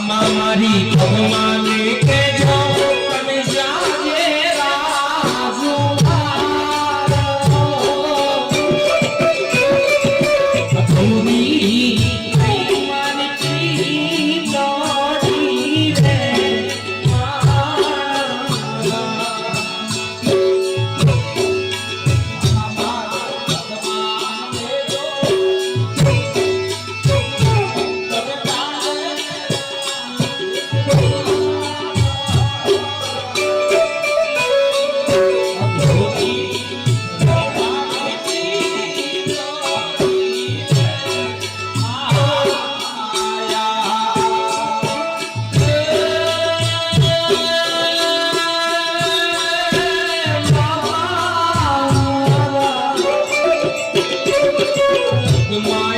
মামারি ভগবানকে the mind.